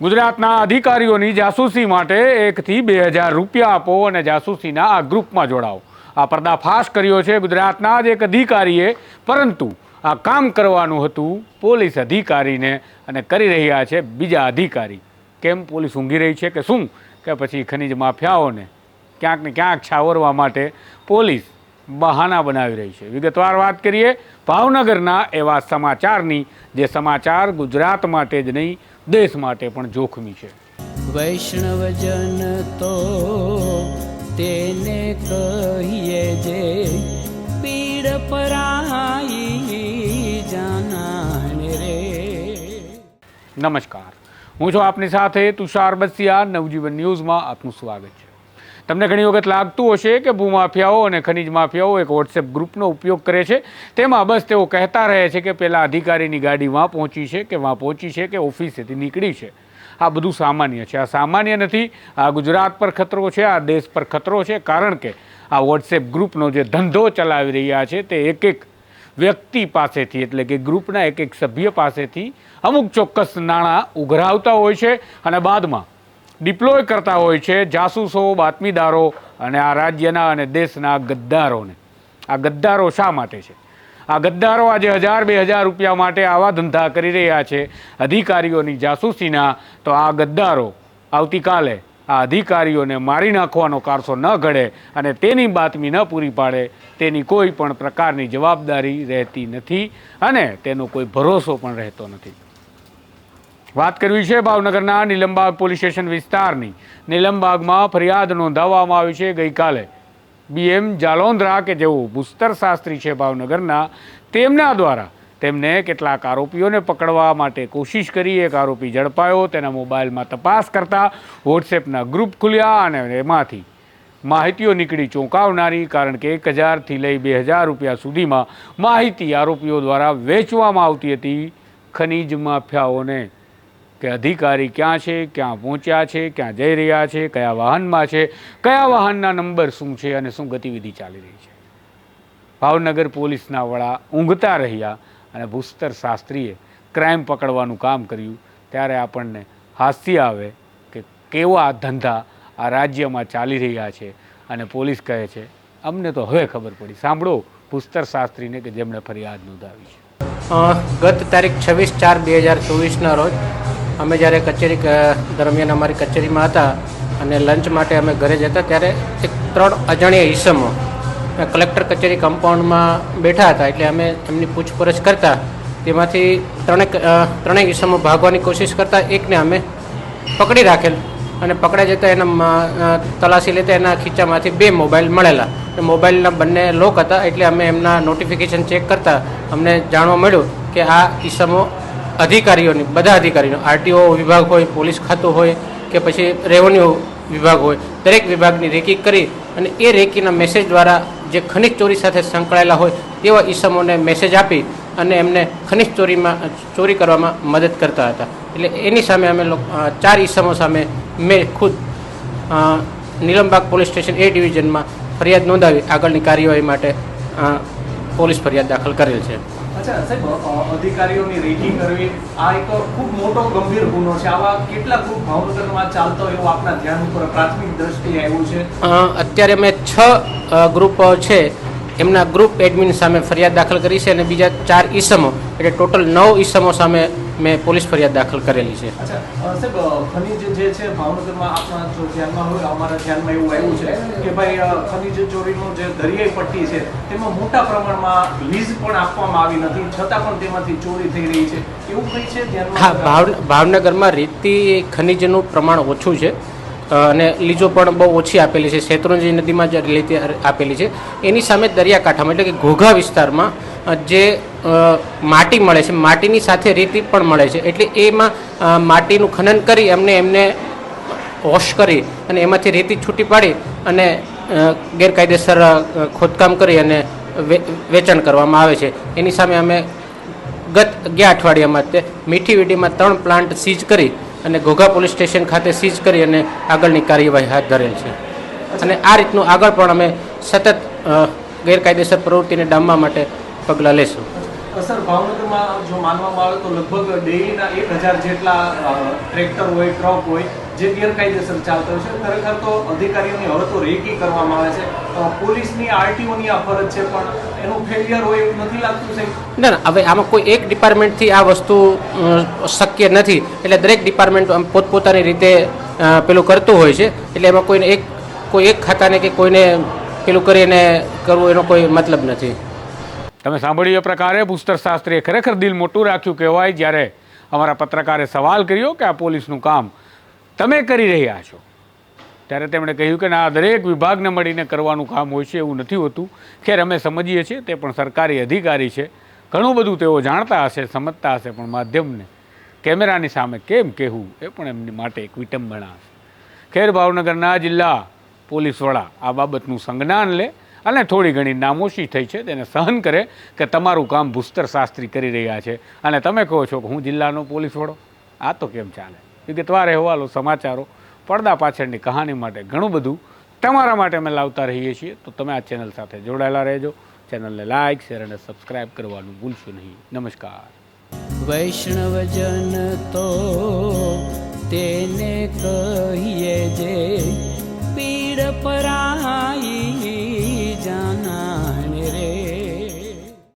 ગુજરાતના અધિકારીઓની જાસૂસી માટે એકથી બે હજાર રૂપિયા આપો અને જાસૂસીના આ ગ્રુપમાં જોડાઓ. આ પર્દાફાશ કર્યો છે ગુજરાતના જ એક અધિકારીએ, પરંતુ આ કામ કરવાનું હતું પોલીસ અધિકારીને અને કરી રહ્યા છે બીજા અધિકારી. કેમ પોલીસ ઊંઘી રહી છે કે શું? કે પછી ખનિજ માફિયાઓને ક્યાંક ને ક્યાંક છાવરવા માટે પોલીસ બહાના બનાવી રહી છે. વિગતવાર વાત કરીએ ભાવનગરના એવા સમાચારની જે સમાચાર ગુજરાત માટે જ નહીં દેશ માટે પણ જોખમી છે. વૈષ્ણવજન તો તેને કહીએ જે પીડ પરાઈ જાનાને રે. નમસ્કાર. હું છું આપની સાથે તુષાર બસિયા. નવજીવન ન્યૂઝમાં આપનું સ્વાગત છે. તમને ઘણી વખત લાગતું હશે કે ભૂમાફિયાઓ અને ખનિજ માફિયાઓ એક વોટ્સએપ ગ્રુપનો ઉપયોગ કરે છે. તેમાં બસ તેઓ કહેતા રહે છે કે પેલા અધિકારીની ગાડી વાં પહોંચી છે કે વાં પહોંચી છે કે ઓફિસેથી નીકળી છે. આ બધું સામાન્ય છે. આ સામાન્ય નથી. આ ગુજરાત પર ખતરો છે, આ દેશ પર ખતરો છે, કારણ કે આ વોટ્સએપ ગ્રુપનો જે ધંધો ચલાવી રહ્યા છે તે એક એક વ્યક્તિ પાસેથી, એટલે કે ગ્રુપના એક એક સભ્ય પાસેથી અમુક ચોક્કસ નાણાં ઉઘરાવતા હોય છે અને બાદમાં ડિપ્લોય કરતા હોય છે જાસૂસો, બાતમીદારો અને આ રાજ્યના અને દેશના ગદ્દારોને. આ ગદ્દારો શા માટે છે? આ ગદ્દારો આજે હજાર બે હજાર રૂપિયા માટે આવા ધંધા કરી રહ્યા છે અધિકારીઓની જાસૂસીના. તો આ ગદ્દારો આવતીકાલે આ અધિકારીઓને મારી નાખવાનો કારસો ન ઘડે અને તેની બાતમી ન પૂરી પાડે, તેની કોઈ પણ પ્રકારની જવાબદારી રહેતી નથી અને તેનો કોઈ ભરોસો પણ રહેતો નથી. વાત કરવી છે ભાવનગરના નીલમબાગ પોલીસ સ્ટેશન વિસ્તારની. નીલમબાગમાં ફરિયાદ નોંધાવવામાં આવી છે ગઈકાલે. બીએમ જાલોન્દ્રા કે જેઓ ભૂસ્તર શાસ્ત્રી છે ભાવનગરના, તેમના દ્વારા તેમને કેટલાક આરોપીઓને પકડવા માટે કોશિશ કરી, એક આરોપી ઝડપાયો, તેના મોબાઈલમાં તપાસ કરતા વોટ્સએપના ગ્રુપ ખુલ્યા અને એમાંથી માહિતીઓ નીકળી ચોંકાવનારી, કારણ કે એક હજારથી લઈ બે હજાર રૂપિયા સુધીમાં માહિતી આરોપીઓ દ્વારા વેચવામાં આવતી હતી ખનીજ માફિયાઓને. કે અધિકારી ક્યાં છે, ક્યાં પહોંચ્યા છે, ક્યાં જઈ રહ્યા છે, કયા વાહનમાં છે, કયા વાહનના નંબર શું છે અને શું ગતિવિધિ ચાલી રહી છે. ભાવનગર પોલીસના વડા ઊંઘતા રહ્યા અને ભૂસ્તર શાસ્ત્રીએ ક્રાઇમ પકડવાનું કામ કર્યું. ત્યારે આપણને હાસ્ય આવે કે કેવા ધંધા આ રાજ્યમાં ચાલી રહ્યા છે અને પોલીસ કહે છે, અમને તો હવે ખબર પડી. સાંભળો ભૂસ્તર શાસ્ત્રીને કે જેમણે ફરિયાદ નોંધાવી છે. ગત તારીખ છવ્વીસ ચાર બે હજાર ચોવીસના રોજ અમે જ્યારે કચેરી દરમિયાન અમારી કચેરીમાં હતા અને લંચ માટે અમે ઘરે જતા ત્યારે એક ત્રણ અજાણ્યા ઈસમો કલેક્ટર કચેરી કમ્પાઉન્ડમાં બેઠા હતા એટલે અમે એમની પૂછપરછ કરતા. તેમાંથી ત્રણેક ત્રણેય ઈસમો ભાગવાની કોશિશ કરતા. એકને અમે પકડી રાખેલ અને પકડાઈ જતા એના તલાશી લેતા એના ખીચામાંથી બે મોબાઈલ મળેલા. મોબાઈલના બંને લોક હતા એટલે અમે એમના નોટિફિકેશન ચેક કરતા. અમને જાણવા મળ્યું કે આ ઈસમો અધિકારીઓની, બધા અધિકારીઓ આરટીઓ વિભાગ હોય, પોલીસ ખાતું હોય કે પછી રેવન્યુ વિભાગ હોય, દરેક વિભાગની રેકી કરી અને એ રેકીના મેસેજ દ્વારા જે ખનિજ ચોરી સાથે સંકળાયેલા હોય તેવા ઈસમોને મેસેજ આપી અને એમને ખનિજ ચોરીમાં, ચોરી કરવામાં મદદ કરતા હતા. એટલે એની સામે અમે ચાર ઈસમો સામે મેં ખુદ નીલમબાગ પોલીસ સ્ટેશન એ ડિવિઝનમાં ફરિયાદ નોંધાવી, આગળની કાર્યવાહી માટે પોલીસ ફરિયાદ દાખલ કરેલ છે. અત્યારે મેં છ ગ્રુપ છે. એમના ગ્રુપ એડમિન સામે ફરિયાદ દાખલ કરી છે અને બીજા ચાર ઈસમો, એટલે ટોટલ નવ ઈસમો સામે મેં પોલીસ ફરિયાદ દાખલ કરેલી છે. સાહેબ ખનીજ જે છે ભાવનગરમાં આપણા જો ધ્યાનમાં હોય અમારા ધ્યાનમાં એવું આવ્યું છે કે ભાઈ ખનીજ ચોરીનું જે દરિયાઈ પટ્ટી છે તેમાં મોટા પ્રમાણમાં લીઝ પણ આપવામાં આવી નથી છતાં પણ તેમાંથી ચોરી થઈ રહી છે. એવું કંઈ છે હા ધ્યાનમાં ભાવ ભાવનગરમાં રેતી ખનિજનું પ્રમાણ ઓછું છે. અને લીજો પણ બહુ ઓછી આપેલી છે. શેત્રુંજી નદીમાં જે લીધી આપેલી છે. એની સામે દરિયાકાંઠામાં, એટલે કે ઘોઘા વિસ્તારમાં જે માટી મળે છે. માટીની સાથે રેતી પણ મળે છે. એટલે એમાં માટીનું ખનન કરી એમને એમને વોશ કરી અને એમાંથી રેતી છૂટી પાડી અને ગેરકાયદેસર ખોદકામ કરી અને વેચાણ કરવામાં આવે છે. એની સામે અમે ગત ગયા અઠવાડિયામાં તે મીઠી વીડીમાં ત્રણ પ્લાન્ટ સીઝ કરી અને ઘોઘા પોલીસ સ્ટેશન ખાતે સીઝ કરી અને આગળની કાર્યવાહી હાથ ધરેલ છે. અને આ રીતનું આગળ પણ અમે સતત ગેરકાયદેસર પ્રવૃત્તિને ડામવા માટે પગલાં લેશું. સર, ભાવનગરમાં જો માનવામાં આવે તો લગભગ ડેઈલીના એક હજાર જેટલા ટ્રેક્ટર હોય, ટ્રક હોય જે ગેરકાયદેસર ચાલતો હોય છે ખરેખર તો અધિકારીઓની હવે તો રેકી કરવામાં આવે છે. પોલીસની આરટીઓની આ ફરજ છે પણ એનું ફેલિયર હોય એવું નથી લાગતું છે ના ના હવે આમાં કોઈ એક ડિપાર્ટમેન્ટથી આ વસ્તુ શક્ય નથી. એટલે દરેક ડિપાર્ટમેન્ટ આમ પોતપોતાની રીતે પેલું કરતું હોય છે. એટલે એમાં કોઈને એક કોઈ એક ખાતાને કે કોઈને પેલું કરીને કરવું એનો કોઈ મતલબ નથી. તમે સાંભળ્યું એ પ્રકારે ભૂસ્તર શાસ્ત્રીએ ખરેખર દિલ મોટું રાખ્યું કહેવાય જ્યારે અમારા પત્રકારે સવાલ કર્યો કે આ પોલીસનું કામ તમે કરી રહ્યા છો. ત્યારે તેમણે કહ્યું કે ના, આ દરેક વિભાગને મળીને કરવાનું કામ હોય છે એવું નથી હોતું. ખેર અમે સમજીએ છીએ, તે પણ સરકારી અધિકારી છે. ઘણું બધું તેઓ જાણતા હશે, સમજતા હશે, પણ માધ્યમને કેમેરાની સામે કેમ કહેવું એ પણ એમની માટે એક વિટંબણા હશે. ખેર ભાવનગરના જિલ્લા પોલીસ વડા આ બાબતનું સંજ્ઞાન લે અને થોડી ઘણી નામોશી થઈ છે, તેને સહન કરે કે તમારું કામ ભૂસ્તર શાસ્ત્રી કરી રહ્યા છે. અને તમે કહો છો કે હું જિલ્લાનો પોલીસ વડો? આ તો કેમ ચાલે? વિગતવાર અહેવાલો સમાચારો, પડદા પાછળની કહાની માટે ઘણું બધું તમારા માટે અમે લાવતા રહીએ છીએ. તો તમે આ ચેનલ સાથે જોડાયેલા રહેજો. ચેનલને લાઇક શેર અને સબસ્ક્રાઇબ કરવાનું ભૂલશો નહીં. નમસ્કાર. વૈષ્ણવજન તો તેને કહીએ જે પીડ પરા